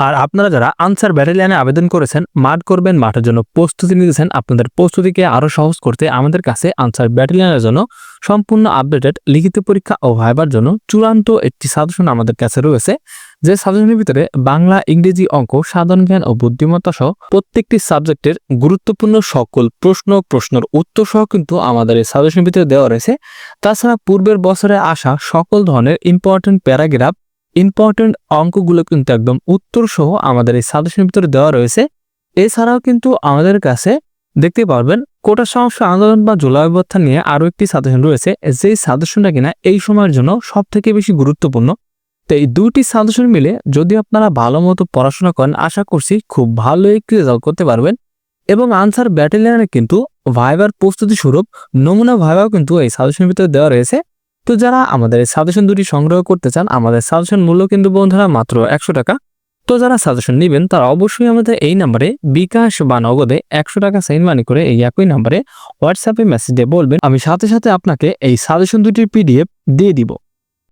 আর আপনারা যারা আনসার ব্যাটালিয়ানে আবেদন করেছেন, মাঠ করবেন, মাঠের জন্য প্রস্তুতি নিতেছেন, আপনাদের প্রস্তুতিকে আরও সহজ করতে আমাদের কাছে আনসার ব্যাটালিয়ানের জন্য সম্পূর্ণ আপডেটেড লিখিত পরীক্ষা ও ভাইবার জন্য চূড়ান্ত একটি সাজেশন আমাদের কাছে রয়েছে। যে সাজেশনের ভিতরে বাংলা, ইংরেজি অঙ্ক, সাধারণ জ্ঞান ও বুদ্ধিমত্তা সহ প্রত্যেকটি সাবজেক্টের গুরুত্বপূর্ণ সকল প্রশ্ন, প্রশ্নের উত্তর সহ কিন্তু আমাদের এই সাজেশনের ভিতরে দেওয়া রয়েছে। তাছাড়া পূর্বের বছরে আসা সকল ধরনের ইম্পর্টেন্ট প্যারাগ্রাফ ইম্পর্টেন্ট অঙ্কগুলো কিন্তু একদম উত্তর সহ আমাদের এই সাজেশনের ভিতরে দেওয়া রয়েছে। এছাড়াও কিন্তু আমাদের কাছে দেখতে পারবেন কোটা সমস্যা আন্দোলন বা জুলাই নিয়ে আরও একটি সাজেশন রয়েছে, যেই সাজেশনটা কিনা এই সময়ের জন্য সব থেকে বেশি গুরুত্বপূর্ণ। তো এই দুইটি সাজেশন মিলে যদি আপনারা ভালো মতো পড়াশোনা করেন, আশা করছি খুব ভালো একটি রেজাল্ট করতে পারবেন। এবং আনসার ব্যাটালিয়ানে কিন্তু ভাইবার প্রস্তুতি স্বরূপ নমুনা ভাইবাও কিন্তু এই সাজেশনের ভিতরে দেওয়া রয়েছে। তো যারা আমাদের সাজেশন দুটি সংগ্রহ করতে চান, আমাদের সাজেশন মূল্য কিন্তু বন্ধুরা মাত্র একশো টাকা। তো যারা সাজেশন নেবেন, তারা অবশ্যই আমাদের এই নাম্বারে বিকাশ বা নগদে একশো টাকা সেন্ড মানি করে এই একই নাম্বারে হোয়াটসঅ্যাপে মেসেজ দিয়ে বলবেন। আমি সাথে সাথে আপনাকে এই সাজেশন দুটির পিডিএফ দিয়ে দিব।